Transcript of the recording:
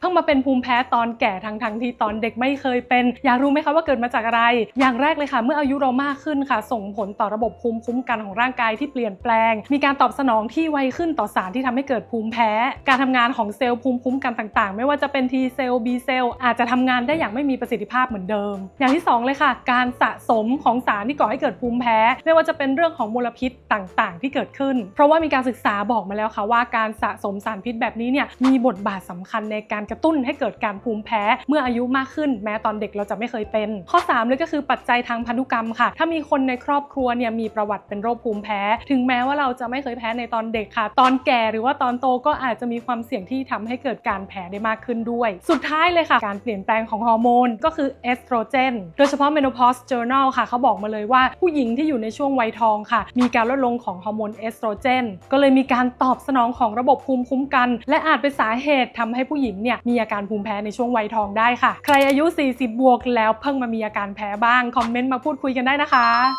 เพิ่งมาเป็นภูมิแพ้ตอนแก่ทั้งทั้งที่ตอนเด็กไม่เคยเป็น อยากรู้ไหมคะว่าเกิดมาจากอะไร อย่างแรกเลยค่ะ เมื่ออายุเรามากขึ้นค่ะ ส่งผลต่อระบบภูมิคุ้มกันของร่างกายที่เปลี่ยนแปลง มีการตอบสนองที่ไวขึ้นต่อสารที่ทำให้เกิดภูมิแพ้ การทำงานของเซลล์ภูมิคุ้มกันต่างๆ ไม่ว่าจะเป็น T เซลล์ B เซลล์อาจจะทำงานได้อย่างไม่มีประสิทธิภาพเหมือนเดิม อย่างที่สองเลยค่ะ การสะสมของสารที่ก่อให้เกิดภูมิแพ้ ไม่ว่าจะเป็นเรื่องของมลพิษต่างๆ ที่เกิดขึ้น เพราะว่ามีการศึกษาบอกมาแล้วค่ะว่าการสะสมสารพิษแบบนี้เนี่ยมีบทบาทสำคัญในการกระตุ้นให้เกิดการภูมิแพ้ เมื่ออายุมากขึ้น แม้ตอนเด็กเราจะไม่เคยเป็น ข้อ3เลยก็คือปัจจัยทางพันธุกรรมค่ะ ถ้ามีคนในครอบครัวเนี่ยมีประวัติเป็นโรคภูมิแพ้ ถึงแม้ว่าเราจะไม่เคยแพ้ในตอนเด็กค่ะ ตอนแก่หรือว่าตอนโตก็อาจจะมีความเสี่ยงที่ทำให้เกิดการแพ้ได้มากขึ้นด้วย สุดท้ายเลยค่ะ การเปลี่ยนแปลงของฮอร์โมนก็คือเอสโตรเจน โดยเฉพาะ Menopause Journal ค่ะ เขาบอกมาเลยว่าผู้หญิงที่อยู่ในช่วงวัยทองค่ะ มีการลดลงของฮอร์โมนเอสโตรเจน ก็เลยมีการตอบสนองของระบบภูมิคุ้มกัน และอาจเป็นสาเหตุทำให้ผู้หญิงเนี่ยมีอาการภูมิแพ้ในช่วงวัยทองได้ค่ะ ใครอายุ 40 บวกแล้วเพิ่งมามีอาการแพ้บ้าง คอมเมนต์มาพูดคุยกันได้นะคะ